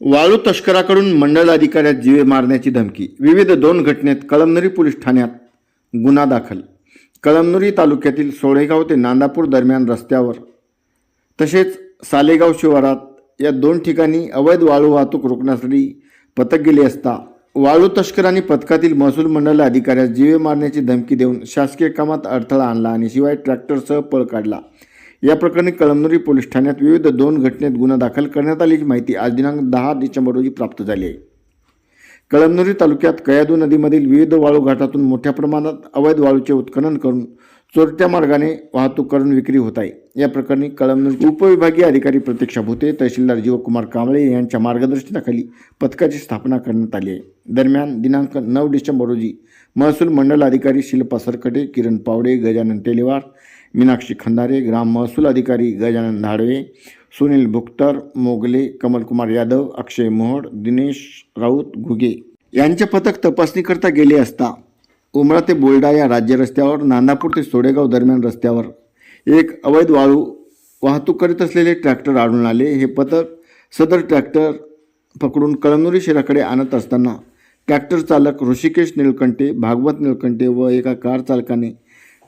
वाळू तस्कराकडून मंडळ अधिकाऱ्यात जीवे मारण्याची धमकी. विविध दोन घटनेत कळमनुरी पोलीस ठाण्यात गुन्हा दाखल. कळमनुरी तालुक्यातील सोळेगाव ते नांदापूर दरम्यान रस्त्यावर तसेच सालेगाव शिवारात या दोन ठिकाणी अवैध वाळू वाहतूक रोखण्यासाठी पथक गेले असता वाळू तस्करांनी पथकातील महसूल मंडळ अधिकाऱ्यास जीवे मारण्याची धमकी देऊन शासकीय कामात अडथळा आणला आणि शिवाय ट्रॅक्टरसह पळ काढला. या प्रकरणी कळमनुरी पोलीस ठाण्यात विविध दोन घटनेत गुन्हा दाखल करण्यात आल्याची माहिती आज दिनांक दहा डिसेंबर रोजी प्राप्त झाली आहे. कळमनुरी तालुक्यात कयादू नदीमधील विविध वाळू घाटातून मोठ्या प्रमाणात अवैध वाळूचे उत्खनन करून चोरट्या मार्गाने वाहतूक करून विक्री होत आहे. या प्रकरणी कळमनुरी उपविभागीय अधिकारी प्रतीक्षा भुते तहसीलदार जीवकुमार कांबळे यांच्या मार्गदर्शनाखाली पथकाची स्थापना करण्यात आली आहे. दरम्यान दिनांक नऊ डिसेंबर रोजी महसूल मंडल अधिकारी शिल्पा सरकटे किरण पावडे गजानन तेलेवार मीनाक्षी खंदारे ग्राम महसूल अधिकारी गजानन धाडवे सुनील भुक्तर मोगले कमलकुमार यादव अक्षय मोहड दिनेश राऊत घुगे. यांचे पथक तपासणीकरता गेले असता उमरा ते बोल्डा या राज्य रस्त्यावर नांदापूर ते सोडेगाव दरम्यान रस्त्यावर एक अवैध वाळू वाहतूक करीत असलेले ट्रॅक्टर आढळून आले. हे पथक सदर ट्रॅक्टर पकडून कळमनुरी शहराकडे आणत असताना ट्रॅक्टर चालक ऋषिकेश निळकंठे भागवत निळकंठे व एका कार चालकाने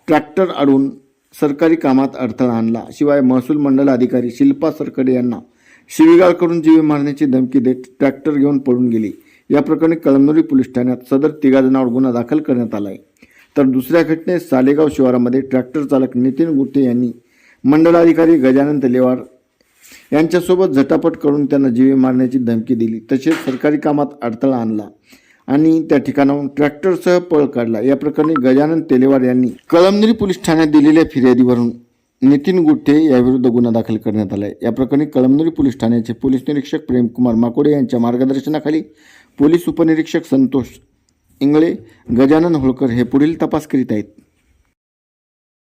ट्रॅक्टर अडून सरकारी कामात अडथळा आणला. शिवाय महसूल मंडळ अधिकारी शिल्पा सरकडे यांना शिवीगाळ करून जीवे मारण्याची धमकी देत ट्रॅक्टर घेऊन पळून गेली. या प्रकरणी कळमनुरी पोलीस ठाण्यात सदर तिघा जणांवर गुन्हा दाखल करण्यात आला आहे तर दुसऱ्या घटनेत सालेगाव शिवारामध्ये ट्रॅक्टर चालक नितीन गुट्टे यांनी मंडळाधिकारी गजानन तलेवार यांच्यासोबत झटापट करून त्यांना जीवे मारण्याची धमकी दिली. तसेच सरकारी कामात अडथळा आणला. आणि त्या ठिकाणाहून ट्रॅक्टरसह पळ काढला. या प्रकरणी गजानन तेलेवार यांनी कळमनेरी पोलीस ठाण्यात दिलेल्या फिर्यादीवरून नितीन गुट्टे याविरुद्ध गुन्हा दाखल करण्यात आला आहे या प्रकरणी कळमनुरी पोलीस ठाण्याचे पोलीस निरीक्षक प्रेमकुमार माकोडे यांच्या मार्गदर्शनाखाली पोलीस उपनिरीक्षक संतोष इंगळे गजानन होळकर हे पुढील तपास करीत आहेत.